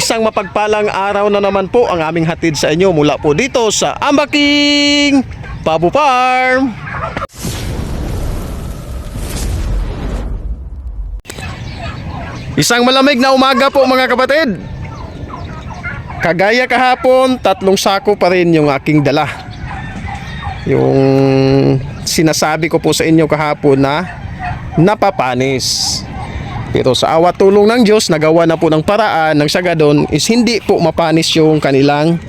Isang mapagpalang araw na naman po ang aming hatid sa inyo mula po dito sa Ambaking Pabu Farm. Isang malamig na umaga po mga kapatid. Kagaya kahapon, tatlong sako pa rin yung aking dala. Yung sinasabi ko po sa inyo kahapon na napapanis. Pero sa awa tulong ng Diyos, nagawa na po ng paraan ng sagadon is hindi po mapanis yung kanilang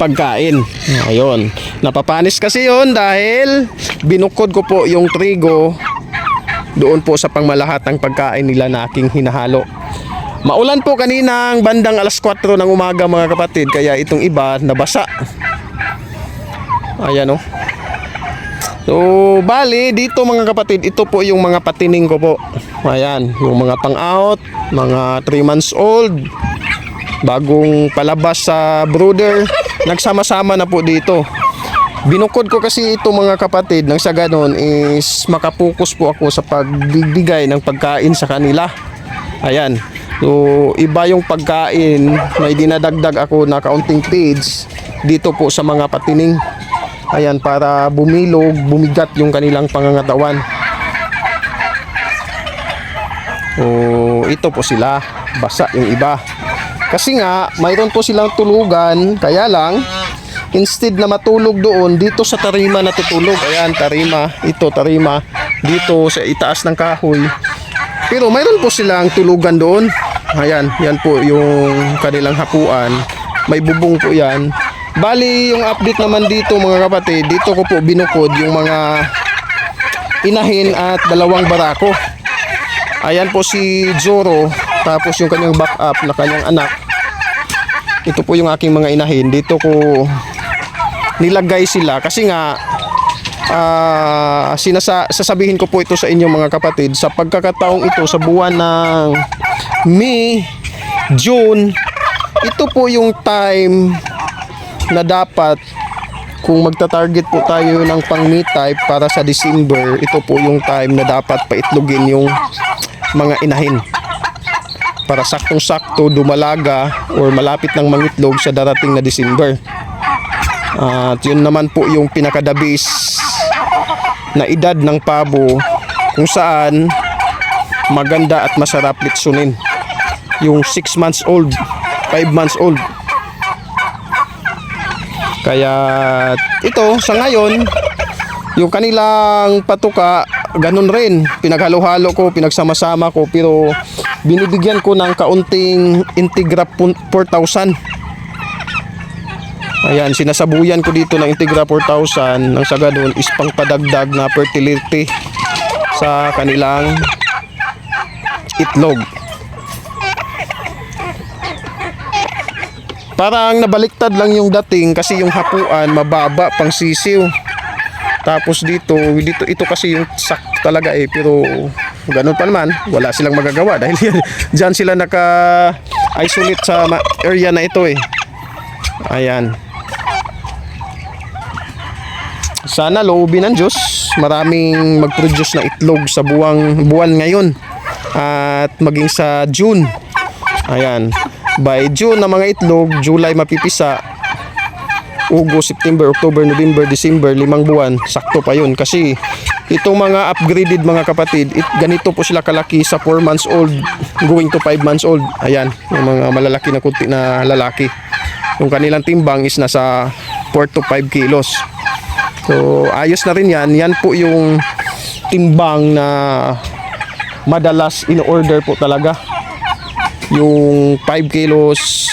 pagkain. Ayun. Napapanis kasi yon dahil binukod ko po yung trigo doon po sa pangmalahatang pagkain nila na aking hinahalo. Maulan po kaninang bandang alas 4 ng umaga mga kapatid kaya itong iba nabasa. Ayan o. So, bali, dito mga kapatid, ito po yung mga patining ko po. Ayan, yung mga pang-out, mga 3 months old, bagong palabas sa brooder, nagsama-sama na po dito. Binukod ko kasi ito mga kapatid nang sa ganon is makapokus po ako sa pagbibigay ng pagkain sa kanila. Ayan. So, iba yung pagkain, may dinadagdag ako na kaunting page dito po sa mga patining. Ayan, para bumilog, bumigat yung kanilang pangangatawan. O, ito po sila, basa yung iba. Kasi nga, mayroon po silang tulugan, kaya lang, instead na matulog doon, dito sa tarima natutulog. Ayan, tarima, ito tarima, dito sa itaas ng kahoy. Pero mayroon po silang tulugan doon. Ayan, yan po yung kanilang hapuan. May bubong po yan. Bali, yung update naman dito mga kapatid, dito ko po binukod yung mga inahin at dalawang barako. Ayan po si Zoro, tapos yung kanyang backup na kanyang anak. Ito po yung aking mga inahin. Dito ko nilagay sila kasi nga ah sinasa sasabihin ko po ito sa inyo mga kapatid sa pagkakataong ito sa buwan ng May, June, ito po yung time na dapat kung magta-target po tayo ng pang meat type para sa December, ito po yung time na dapat paitlogin yung mga inahin para saktong-sakto dumalaga or malapit ng mangitlog sa darating na December. At yun naman po yung pinakadabis na edad ng pabo kung saan maganda at masarap litsunin. Yung 6 months old, 5 months old. Kaya ito sa ngayon, yung kanilang patuka, ganun rin. Pinaghalo-halo ko, pinagsama-sama ko, pero binibigyan ko ng kaunting Integra pun- 4,000. Ayan, sinasabuyan ko dito ng Integra 4,000 ng sa ganun is pangpadagdag na fertility sa kanilang itlog. Parang nabaliktad lang yung dating kasi yung hapuan mababa pang sisiw. Tapos dito, dito ito kasi yung sak talaga eh pero ganun pa naman, wala silang magagawa dahil diyan sila naka isolate sa area na ito eh. Ayan. Sana loobin ng Diyos, maraming mag-produce na itlog sa buwang buwan ngayon at maging sa June. Ayan. By June na mga itlog, July mapipisa, August, September, October, November, December, limang buwan, sakto pa yun. Kasi itong mga upgraded mga kapatid, it, ganito po sila kalaki sa 4 months old, going to 5 months old. Ayan, yung mga malalaki na kunti na lalaki. Yung kanilang timbang is nasa 4 to 5 kilos. So, ayos na rin yan. Yan po yung timbang na madalas in-order po talaga. Yung 5 kilos,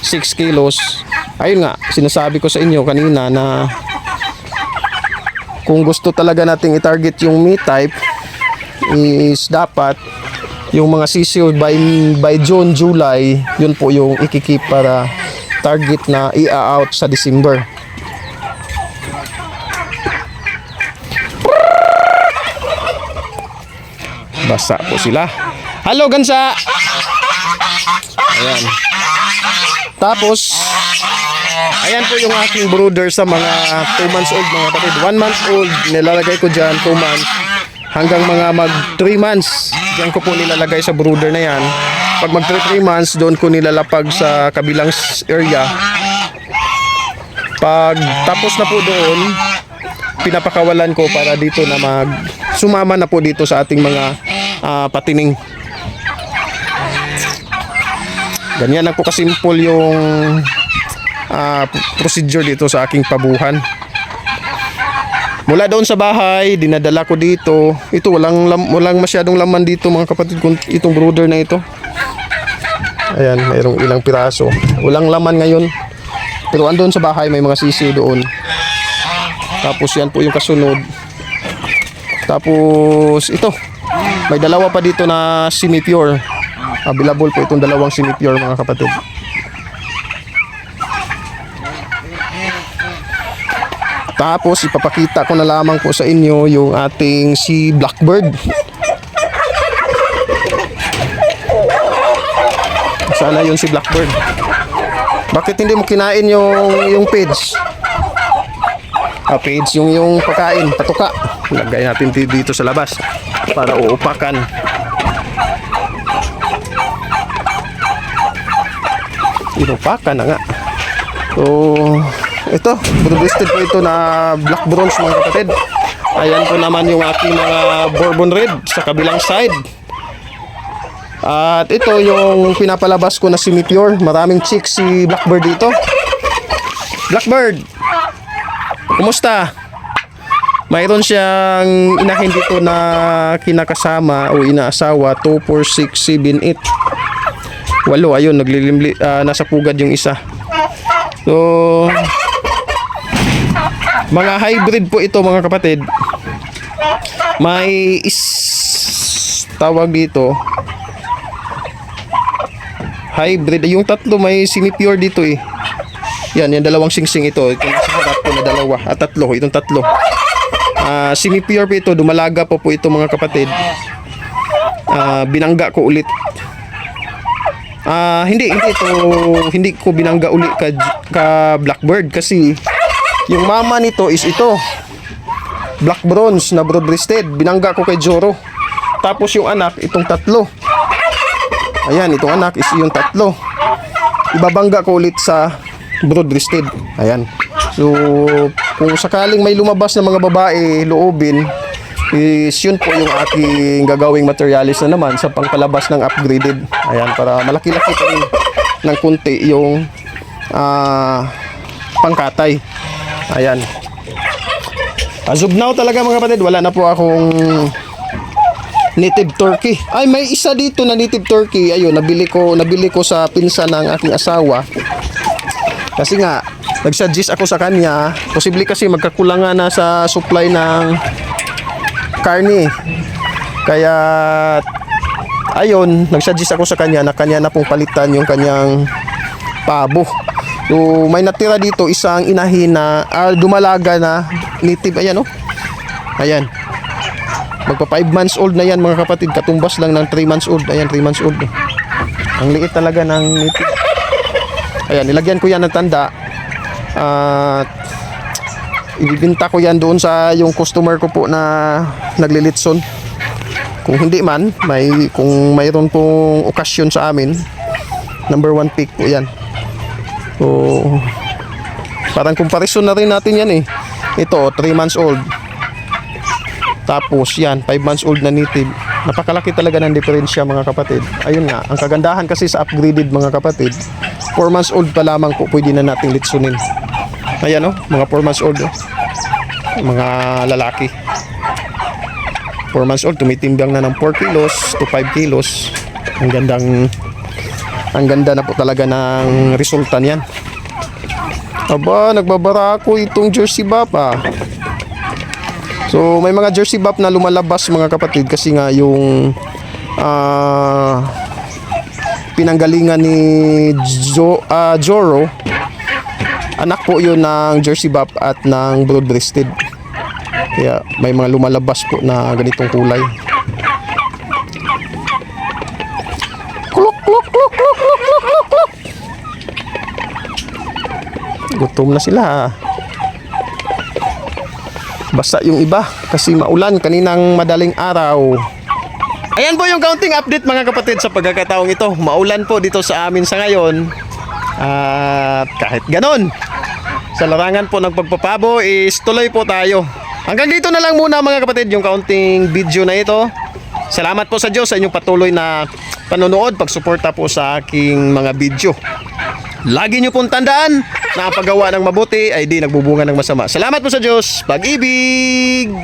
6 kilos. Ayun nga, sinasabi ko sa inyo kanina na kung gusto talaga nating i-target yung meat type is dapat yung mga sisiw by, by June, July, yun po yung ikikip para target na i-out sa December. Basa po sila. Hello, Gansa! Ayan. Tapos, ayan po yung aking brooder sa mga 2 months old mga kapatid. 1 month old, nilalagay ko dyan, 2 months. Hanggang mga mag 3 months, dyan ko po nilalagay sa brooder na yan. pag mag 3 months, doon ko nilalapag sa kabilang area. Pag tapos na po doon, pinapakawalan ko para dito na mag sumama na po dito sa ating mga ah, patining. Ganyan lang po kasimple yung ah, procedure dito sa aking pabuhan. Mula doon sa bahay, dinadala ko dito. Ito, walang, walang masyadong laman dito mga kapatid. Kung itong brother na ito. Ayan, mayroong ilang piraso. Walang laman ngayon. Pero andun sa bahay, may mga sisi doon. Tapos yan po yung kasunod. Tapos ito, may dalawa pa dito na semi-pure. Available po itong dalawang semi-pure mga kapatid. Tapos ipapakita ko na lamang po sa inyo yung ating si Blackbird. Sana yun si Blackbird. Bakit hindi mo kinain yung yung page? Ah, page yung yung pagkain, patuka. Lagay natin di- dito sa labas para uupakan. Inupakan na nga. So, ito, broadlisted po ito na black bronze mga kapatid. Ayan po naman yung aking mga bourbon red sa kabilang side. At ito yung pinapalabas ko na semi-pure. Maraming chicks si Blackbird dito. Blackbird! Kumusta? Mayroon siyang inahin dito na kinakasama o inaasawa 2, 4, 6, 7, 8. Walo, ayun, naglilimli, ah, nasa pugad yung isa. So, mga hybrid po ito mga kapatid. May is tawag dito hybrid. Yung tatlo may semi-pure dito eh. Yan, yung dalawang singsing ito. Ito nasa harap ko na dalawa. At tatlo, itong tatlo. Ah, semi-pure po ito. Dumalaga pa po ito mga kapatid. Ah, binangga ko ulit. Ah, hindi, hindi ito, hindi ko binangga uli ka, ka Blackbird kasi yung mama nito is ito. Black bronze na broad-breasted. Binangga ko kay Joro. Tapos yung anak, itong tatlo. Ayan, itong anak is yung tatlo. Ibabangga ko ulit sa broad-breasted. Ayan. So, kung sakaling may lumabas na mga babae, loobin, is yun po yung aking gagawing materialis na naman sa pangpalabas ng upgraded. Ayan, para malaki-laki pa rin ng kunti yung ah, pangkatay. Ayan. As of now talaga mga kapatid, wala na po akong native turkey. Ay, may isa dito na native turkey. Ayun, nabili ko, nabili ko sa pinsan ng aking asawa. Kasi nga, nag-suggest ako sa kanya, posible kasi magkakulangan na sa supply ng karne. Kaya ayun, nag-suggest ako sa kanya na kanya na pong palitan yung kanyang pabo. So, may natira dito isang inahin na ah, dumalaga na native. Ayan, oh. Ayan. Magpa 5 months old na yan mga kapatid. Katumbas lang ng 3 months old. Ayan, 3 months old. Ang liit talaga ng native. Ayan, nilagyan ko yan ng tanda. At ibibinta ko yan doon sa yung customer ko po na naglilitson. Kung hindi man, may kung mayroon pong okasyon sa amin, number one pick po yan. So, parang comparison na rin natin yan eh. Ito, 3 months old. Tapos yan, 5 months old na native. Napakalaki talaga ng diferensya mga kapatid. Ayun nga, ang kagandahan kasi sa upgraded mga kapatid, 4 months old pa lamang po pwede na nating litsunin. Ayan oh, mga 4 months old oh. Mga lalaki. 4 months old, tumitimbang na ng 4 kilos to 5 kilos. Ang gandang ang ganda na po talaga ng resulta niyan. Aba, nagbabara ako itong jersey bap ah. So may mga jersey bap na lumalabas mga kapatid kasi nga yung ah pinanggalingan ni jo, ah, Joro anak po yun ng jersey bap at ng broad breasted. Kaya may mga lumalabas po na ganitong kulay. Klok, klok, klok, klok, klok. Gutom na sila. Basta yung iba kasi maulan kaninang madaling araw. Ayan po yung counting update mga kapatid sa pagkakataong ito. Maulan po dito sa amin sa ngayon. At kahit ganon, sa larangan po ng pagpapabo is tuloy po tayo. Hanggang dito na lang muna mga kapatid yung counting video na ito. Salamat po sa Diyos sa inyong patuloy na panonood, pagsuporta po sa aking mga video. Lagi nyo pong tandaan na ang paggawa ng mabuti ay di nagbubunga ng masama. Salamat po sa Diyos. Pag-ibig!